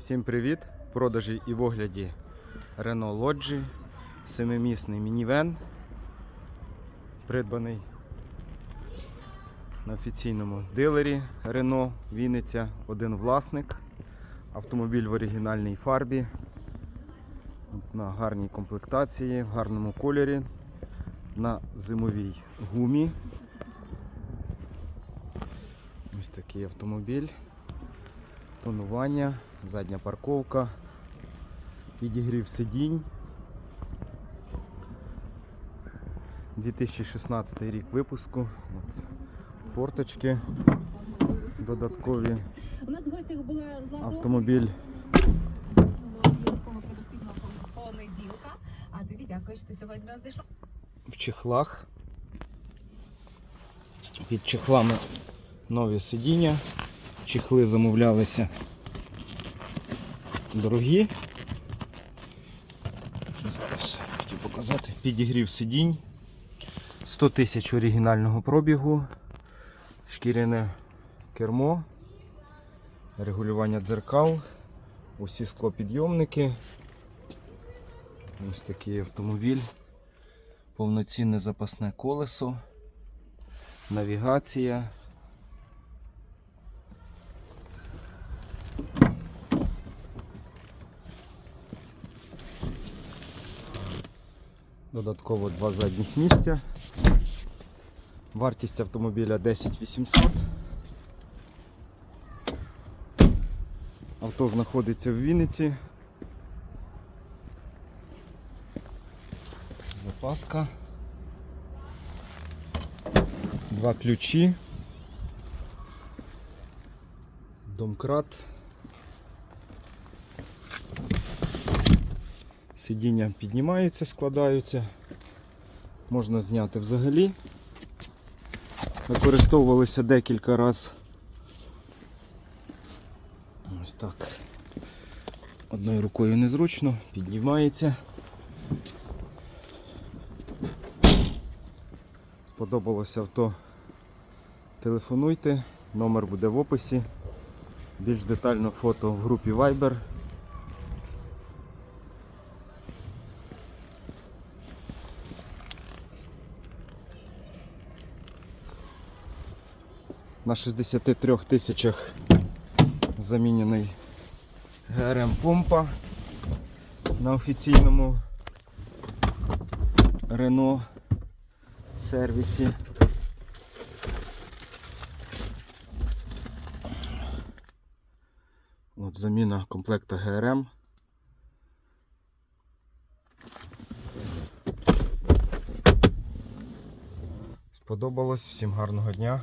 Всім привіт! Продажі і в огляді Renault Lodge, семимісний мінівен, придбаний на офіційному дилері Renault Вінниця, один власник. Автомобіль в оригінальній фарбі, на гарній комплектації, в гарному кольорі, на зимовій гумі. Ось такий автомобіль тонування, задня парковка, підігрів сидінь. 2016 рік випуску. От, форточки додаткові. У нас в гостях була Автомобіль Євкова продуктивного понеділка. А тобі дякую, що ти сьогодні нас зайшла. в чехлах. Під чехлами нові сидіння. Чехли замовлялися дорогі. Зараз хотів показати. Підігрів сидінь. 100 тисяч оригінального пробігу. Шкіряне кермо. Регулювання дзеркал. Усі склопідйомники. Ось такий автомобіль повноцінне запасне колесо, навігація. Додатково два задніх місця. Вартість автомобіля 10 800. Авто знаходиться в Вінниці. Запаска. Два ключі. Домкрат. Сидіння піднімаються, складаються. Можна зняти взагалі. Використовувалися декілька разів. Ось так. Одною рукою незручно, піднімається. Сподобалося авто. Телефонуйте, номер буде в описі. Більш детально фото в групі Viber. На 63 тисячах замінений ГРМ помпа на офіційному Renault сервісі. От заміна комплекта ГРМ. Сподобалось, всім гарного дня